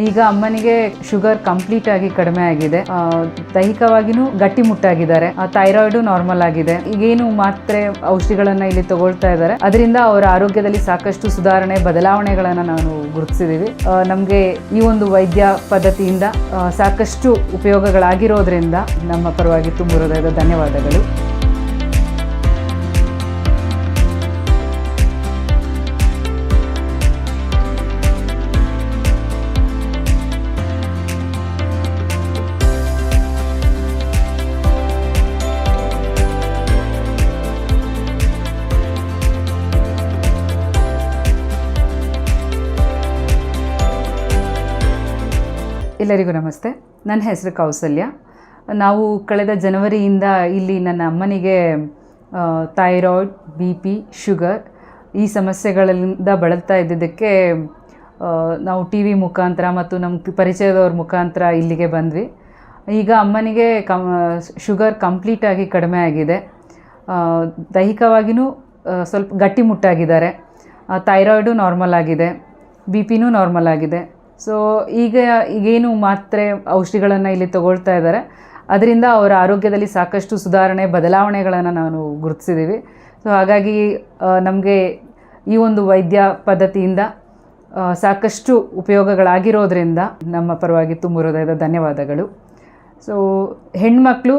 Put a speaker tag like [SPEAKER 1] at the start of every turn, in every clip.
[SPEAKER 1] ಈಗ ಅಮ್ಮನಿಗೆ sugar complete ಆಗಿ ಕಡಿಮೆ ಆಗಿದೆ. ದೈಹಿಕವಾಗಿನೂ ಗಟ್ಟಿಮುಟ್ಟಾಗಿದ್ದಾರೆ ಥೈರಾಯ್ಡು ನಾರ್ಮಲ್ ಆಗಿದೆ. ಈಗೇನು ಮಾತ್ರೆ, ಔಷಧಿಗಳನ್ನ ಇಲ್ಲಿ ತಗೊಳ್ತಾ ಇದ್ದಾರೆ. ಅದರಿಂದ ಅವರ ಆರೋಗ್ಯದಲ್ಲಿ ಸಾಕಷ್ಟು ಸುಧಾರಣೆ, ಬದಲಾವಣೆಗಳನ್ನು ನಾನು ಗುರುತಿಸಿದ್ದೀವಿ ನಮಗೆ ಈ ಒಂದು ವೈದ್ಯ ಪದ್ಧತಿಯಿಂದ ಸಾಕಷ್ಟು ಉಪಯೋಗಗಳಾಗಿರೋದ್ರಿಂದ ನಮ್ಮ ಪರವಾಗಿ ತುಂಬ ಹೃದಯದ ಧನ್ಯವಾದಗಳು. ಎಲ್ಲರಿಗೂ ನಮಸ್ತೆ. ನನ್ನ ಹೆಸರು ಕೌಸಲ್ಯ. ನಾವು ಕಳೆದ ಜನವರಿಯಿಂದ ಇಲ್ಲಿ ನನ್ನ ಅಮ್ಮನಿಗೆ ಥೈರಾಯ್ಡ್, ಬಿ ಪಿ, ಶುಗರ್ ಈ ಸಮಸ್ಯೆಗಳಿಂದ ಬಳಲ್ತಾ ಇದ್ದಿದ್ದಕ್ಕೆ ನಾವು ಟಿ ವಿ ಮುಖಾಂತರ ಮತ್ತು ನಮ್ಮ ಪರಿಚಯದವ್ರ ಮುಖಾಂತರ ಇಲ್ಲಿಗೆ ಬಂದ್ವಿ. ಈಗ ಅಮ್ಮನಿಗೆ ಕಮ್ ಶುಗರ್ ಕಂಪ್ಲೀಟಾಗಿ ಕಡಿಮೆ ಆಗಿದೆ. ದೈಹಿಕವಾಗಿಯೂ ಸ್ವಲ್ಪ ಗಟ್ಟಿಮುಟ್ಟಾಗಿದ್ದಾರೆ. ಥೈರಾಯ್ಡು ನಾರ್ಮಲ್ ಆಗಿದೆ. ಬಿ ಪಿನೂ ನಾರ್ಮಲ್ ಆಗಿದೆ. ಸೊ ಈಗ, ಈಗೇನು ಮಾತ್ರೆ ಔಷಧಿಗಳನ್ನು ಇಲ್ಲಿ ತಗೊಳ್ತಾ ಇದ್ದಾರೆ. ಅದರಿಂದ ಅವರ ಆರೋಗ್ಯದಲ್ಲಿ ಸಾಕಷ್ಟು ಸುಧಾರಣೆ, ಬದಲಾವಣೆಗಳನ್ನು ನಾನು ಗುರುತಿಸಿದ್ದೀವಿ. ಸೊ ಹಾಗಾಗಿ ನಮಗೆ ಈ ಒಂದು ವೈದ್ಯ ಪದ್ಧತಿಯಿಂದ ಸಾಕಷ್ಟು ಉಪಯೋಗಗಳಾಗಿರೋದ್ರಿಂದ ನಮ್ಮ ಪರವಾಗಿ ತುಂಬ ಹೃದಯದ ಧನ್ಯವಾದಗಳು. ಸೊ ಹೆಣ್ಮಕ್ಳು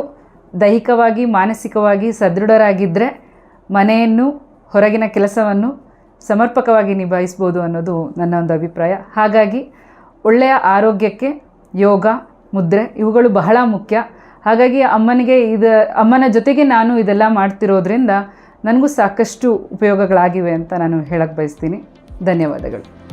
[SPEAKER 1] ದೈಹಿಕವಾಗಿ, ಮಾನಸಿಕವಾಗಿ ಸದೃಢರಾಗಿದ್ದರೆ ಮನೆಯನ್ನು, ಹೊರಗಿನ ಕೆಲಸವನ್ನು ಸಮರ್ಪಕವಾಗಿ ನಿಭಾಯಿಸ್ಬೋದು ಅನ್ನೋದು ನನ್ನ ಒಂದು ಅಭಿಪ್ರಾಯ. ಹಾಗಾಗಿ ಒಳ್ಳೆಯ ಆರೋಗ್ಯಕ್ಕೆ ಯೋಗ, ಮುದ್ರೆ ಇವುಗಳು ಬಹಳ ಮುಖ್ಯ. ಹಾಗಾಗಿ ಅಮ್ಮನಿಗೆ ಇದು, ಅಮ್ಮನ ಜೊತೆಗೆ ನಾನು ಇದೆಲ್ಲ ಮಾಡ್ತಿರೋದ್ರಿಂದ ನನಗೂ ಸಾಕಷ್ಟು ಉಪಯೋಗಗಳಾಗಿವೆ ಅಂತ ನಾನು ಹೇಳಕ್ಕೆ ಬಯಸ್ತೀನಿ. ಧನ್ಯವಾದಗಳು.